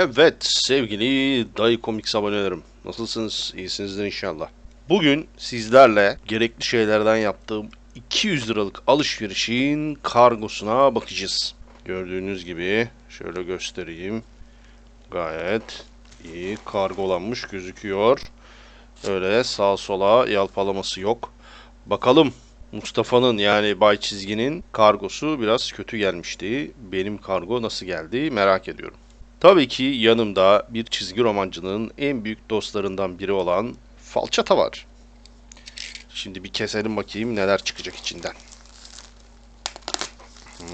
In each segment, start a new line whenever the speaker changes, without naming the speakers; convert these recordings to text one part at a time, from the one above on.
Evet sevgili Dayı Comics abonelerim. Nasılsınız? İyisinizdir inşallah. Bugün sizlerle gerekli şeylerden yaptığım 200 liralık alışverişin kargosuna bakacağız. Gördüğünüz gibi şöyle göstereyim. Gayet iyi kargolanmış gözüküyor. Öyle sağa sola yalpalaması yok. Bakalım Mustafa'nın yani Bay Çizgi'nin kargosu biraz kötü gelmişti. Benim kargo nasıl geldi merak ediyorum. Tabii ki yanımda bir çizgi romancının en büyük dostlarından biri olan Falçata var. Şimdi bir keselim bakayım neler çıkacak içinden. Hı.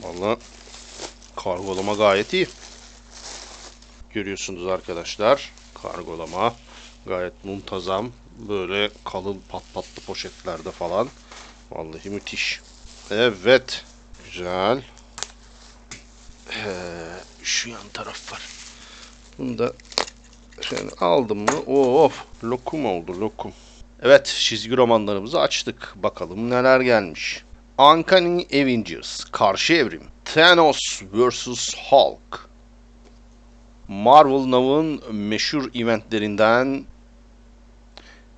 Vallahi kargolama gayet iyi. Görüyorsunuz arkadaşlar. Kargolama gayet muntazam. Böyle kalın pat patlı poşetlerde falan. Vallahi müthiş. Evet. Güzel. Ee, şu yan taraf var. Bunu da şöyle aldım mı? Of. Lokum oldu lokum. Evet çizgi romanlarımızı açtık. Bakalım neler gelmiş. Uncanny Avengers Karşı Evrim Thanos vs. Hulk Marvel Now'ın meşhur eventlerinden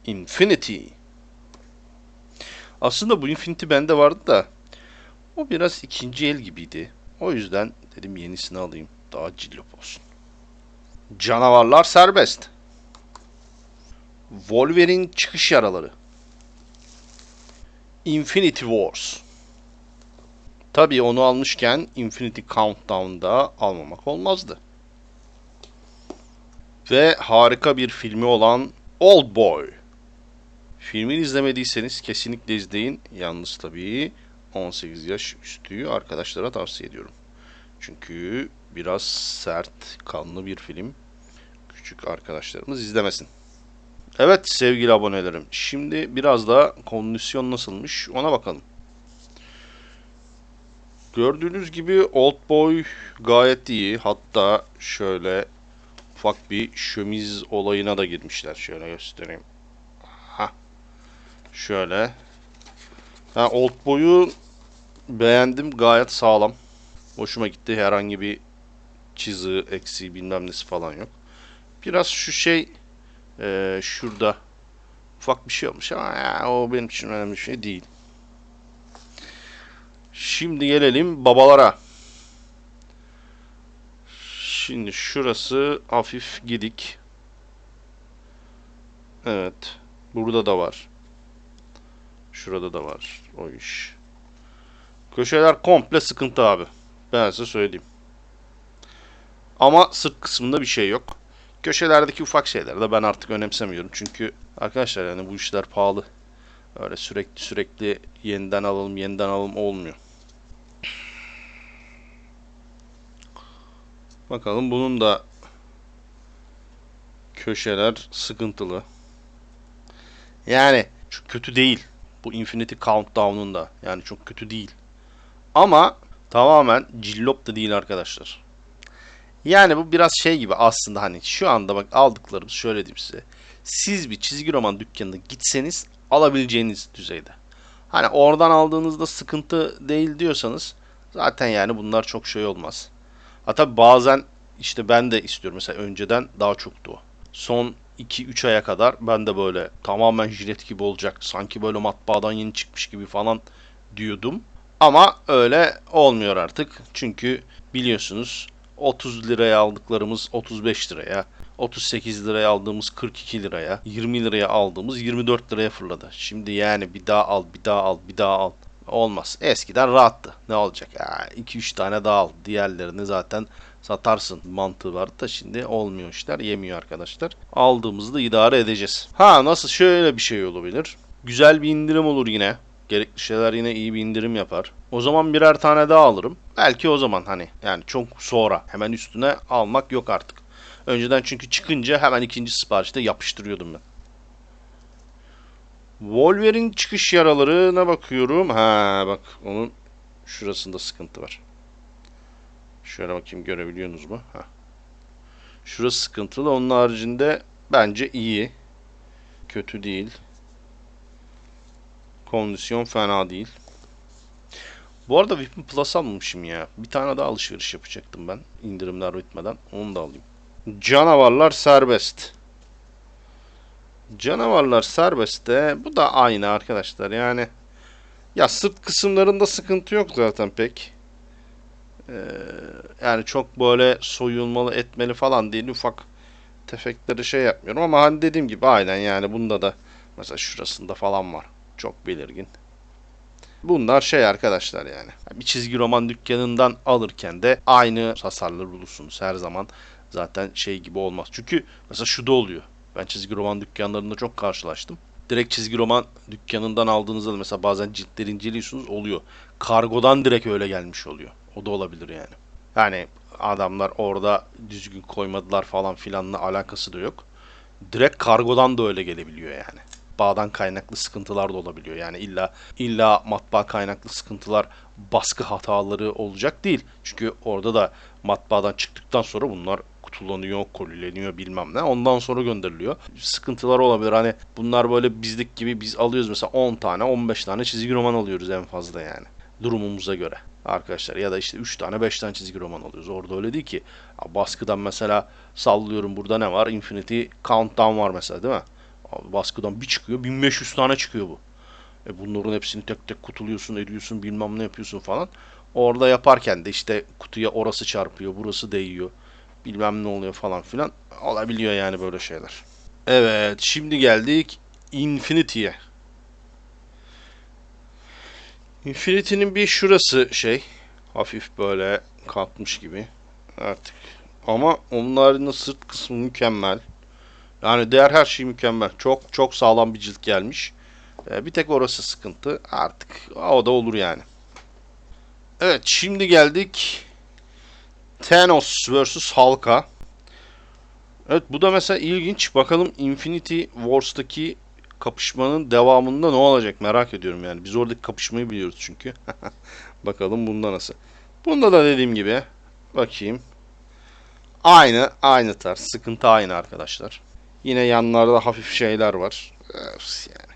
Infinity. Aslında bu Infinity bende vardı da o biraz ikinci el gibiydi. O yüzden dedim yenisini alayım. Daha cillop olsun. Canavarlar serbest. Wolverine çıkış yaraları. Infinity Wars. Tabii onu almışken Infinity Countdown'da almamak olmazdı. Ve harika bir filmi olan Old Boy. Filmini izlemediyseniz kesinlikle izleyin. Yalnız tabii 18 yaş üstü arkadaşlara tavsiye ediyorum. Çünkü biraz sert, kanlı bir film. Küçük arkadaşlarımız izlemesin. Evet sevgili abonelerim. Şimdi biraz da kondisyon nasılmış ona bakalım. Gördüğünüz gibi Old Boy gayet iyi. Hatta şöyle ufak bir şömiz olayına da girmişler. Şöyle göstereyim. Şöyle. Ha, Old Boy'u beğendim. Gayet sağlam. Hoşuma gitti. Herhangi bir çizi, eksiği bilmem nesi falan yok. Biraz şu şey e, şurada ufak bir şey olmuş ama ya, o benim için önemli şey değil. Şimdi gelelim babalara. Şimdi şurası hafif gidik. Evet. Burada da var. Şurada da var o iş. Köşeler komple sıkıntı abi. Ben size söyleyeyim. Ama sırt kısmında bir şey yok. Köşelerdeki ufak şeyler de ben artık önemsemiyorum. Çünkü arkadaşlar yani bu işler pahalı. Öyle sürekli sürekli yeniden alalım yeniden alalım olmuyor. Bakalım bunun da köşeler sıkıntılı. Yani çok kötü değil. Bu Infinity Countdown'un da. Yani çok kötü değil. Ama tamamen cillop da değil arkadaşlar. Yani bu biraz şey gibi aslında hani şu anda bak aldıklarımız şöyle diyeyim size. Siz bir çizgi roman dükkanına gitseniz alabileceğiniz düzeyde. Hani oradan aldığınızda sıkıntı değil diyorsanız zaten yani bunlar çok şey olmaz. Hatta bazen işte ben de istiyorum mesela önceden daha çoktu. Son 2-3 aya kadar ben de böyle tamamen jilet gibi olacak. Sanki böyle matbaadan yeni çıkmış gibi falan diyordum. Ama öyle olmuyor artık. Çünkü biliyorsunuz 30 liraya aldıklarımız 35 liraya, 38 liraya aldığımız 42 liraya, 20 liraya aldığımız 24 liraya fırladı. Şimdi yani bir daha al, bir daha al, bir daha al. Olmaz. Eskiden rahattı. Ne olacak? Ya 2-3 tane daha al. Diğerlerini zaten satarsın mantığı vardı da şimdi olmuyor işler. Yemiyor arkadaşlar. Aldığımızda idare edeceğiz. Ha nasıl şöyle bir şey olabilir. Güzel bir indirim olur yine. Gerekli şeyler yine iyi bir indirim yapar. O zaman birer tane daha alırım. Belki o zaman hani yani çok sonra hemen üstüne almak yok artık. Önceden çünkü çıkınca hemen ikinci siparişte yapıştırıyordum ben. Wolverine çıkış yaralarına bakıyorum. Ha bak onun şurasında sıkıntı var. Şöyle bakayım görebiliyorsunuz mu? Ha. Şurası sıkıntılı. Onun haricinde bence iyi. Kötü değil. Kondisyon fena değil. Bu arada Vipin Plus almamışım ya. Bir tane daha alışveriş yapacaktım ben. indirimler bitmeden. Onu da alayım. Canavarlar serbest. Canavarlar serbest de bu da aynı arkadaşlar. Yani ya sırt kısımlarında sıkıntı yok zaten pek. Ee, yani çok böyle soyulmalı etmeli falan değil. Ufak tefekleri şey yapmıyorum ama hani dediğim gibi aynen yani bunda da mesela şurasında falan var. Çok belirgin. Bunlar şey arkadaşlar yani. Bir çizgi roman dükkanından alırken de aynı hasarları bulursunuz her zaman. Zaten şey gibi olmaz. Çünkü mesela şu da oluyor. Ben çizgi roman dükkanlarında çok karşılaştım. Direkt çizgi roman dükkanından aldığınızda da mesela bazen ciltleri inceliyorsunuz oluyor. Kargodan direkt öyle gelmiş oluyor. O da olabilir yani. Yani adamlar orada düzgün koymadılar falan filanla alakası da yok. Direkt kargodan da öyle gelebiliyor yani. Bağdan kaynaklı sıkıntılar da olabiliyor. Yani illa illa matbaa kaynaklı sıkıntılar baskı hataları olacak değil. Çünkü orada da matbaadan çıktıktan sonra bunlar kutulanıyor, kolileniyor bilmem ne. Ondan sonra gönderiliyor. Sıkıntılar olabilir. Hani bunlar böyle bizlik gibi biz alıyoruz mesela 10 tane, 15 tane çizgi roman alıyoruz en fazla yani. Durumumuza göre arkadaşlar ya da işte 3 tane 5 tane çizgi roman alıyoruz. Orada öyle değil ki. Ya Baskıdan mesela sallıyorum burada ne var? Infinity Countdown var mesela değil mi? Abi baskıdan bir çıkıyor 1500 tane çıkıyor bu. E bunların hepsini tek tek kutuluyorsun, ediyorsun, bilmem ne yapıyorsun falan. Orada yaparken de işte kutuya orası çarpıyor, burası değiyor. Bilmem ne oluyor falan filan. Olabiliyor yani böyle şeyler. Evet, şimdi geldik Infinity'ye. Infinity'nin bir şurası şey, hafif böyle kalkmış gibi artık. Ama haricinde sırt kısmı mükemmel. Yani değer her şey mükemmel. Çok çok sağlam bir cilt gelmiş. Ee, bir tek orası sıkıntı. Artık o da olur yani. Evet şimdi geldik Thanos vs Hulk'a. Evet bu da mesela ilginç. Bakalım Infinity Wars'taki kapışmanın devamında ne olacak merak ediyorum yani. Biz oradaki kapışmayı biliyoruz çünkü. Bakalım bunda nasıl. Bunda da dediğim gibi bakayım. Aynı aynı tarz. Sıkıntı aynı arkadaşlar. Yine yanlarda hafif şeyler var. Yani.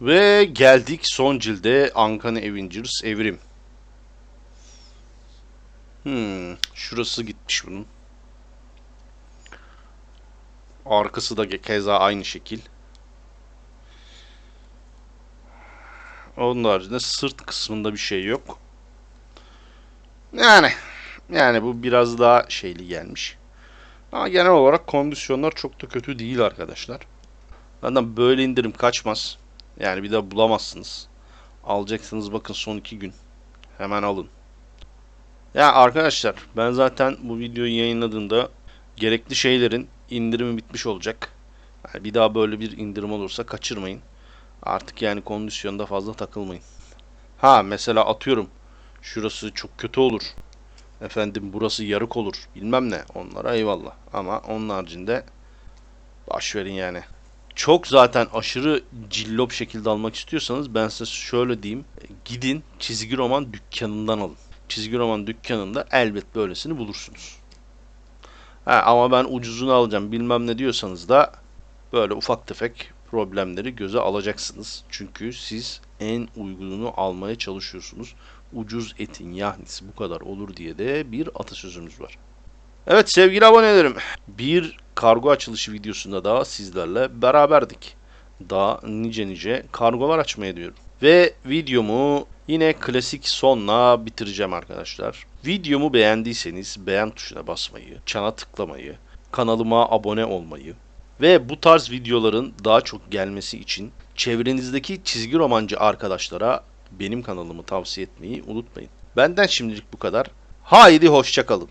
Ve geldik son cilde Uncanny Avengers Evrim. Hmm, şurası gitmiş bunun. Arkası da keza aynı şekil. Onun haricinde sırt kısmında bir şey yok. Yani yani bu biraz daha şeyli gelmiş. Ama genel olarak kondisyonlar çok da kötü değil arkadaşlar. Zaten böyle indirim kaçmaz. Yani bir daha bulamazsınız. Alacaksınız bakın son iki gün. Hemen alın. Ya arkadaşlar ben zaten bu videoyu yayınladığımda gerekli şeylerin indirimi bitmiş olacak. Yani bir daha böyle bir indirim olursa kaçırmayın. Artık yani kondisyonda fazla takılmayın. Ha mesela atıyorum şurası çok kötü olur. Efendim burası yarık olur. Bilmem ne. Onlara eyvallah. Ama onun haricinde baş verin yani. Çok zaten aşırı cillop şekilde almak istiyorsanız ben size şöyle diyeyim. Gidin çizgi roman dükkanından alın. Çizgi roman dükkanında elbet böylesini bulursunuz. Ha, ama ben ucuzunu alacağım bilmem ne diyorsanız da böyle ufak tefek problemleri göze alacaksınız. Çünkü siz en uygununu almaya çalışıyorsunuz. Ucuz etin yahnisi bu kadar olur diye de bir atasözümüz var. Evet sevgili abonelerim bir kargo açılışı videosunda daha sizlerle beraberdik. Daha nice nice kargolar açmaya diyorum. Ve videomu yine klasik sonla bitireceğim arkadaşlar. Videomu beğendiyseniz beğen tuşuna basmayı, çana tıklamayı, kanalıma abone olmayı ve bu tarz videoların daha çok gelmesi için çevrenizdeki çizgi romancı arkadaşlara benim kanalımı tavsiye etmeyi unutmayın. Benden şimdilik bu kadar. Haydi hoşçakalın.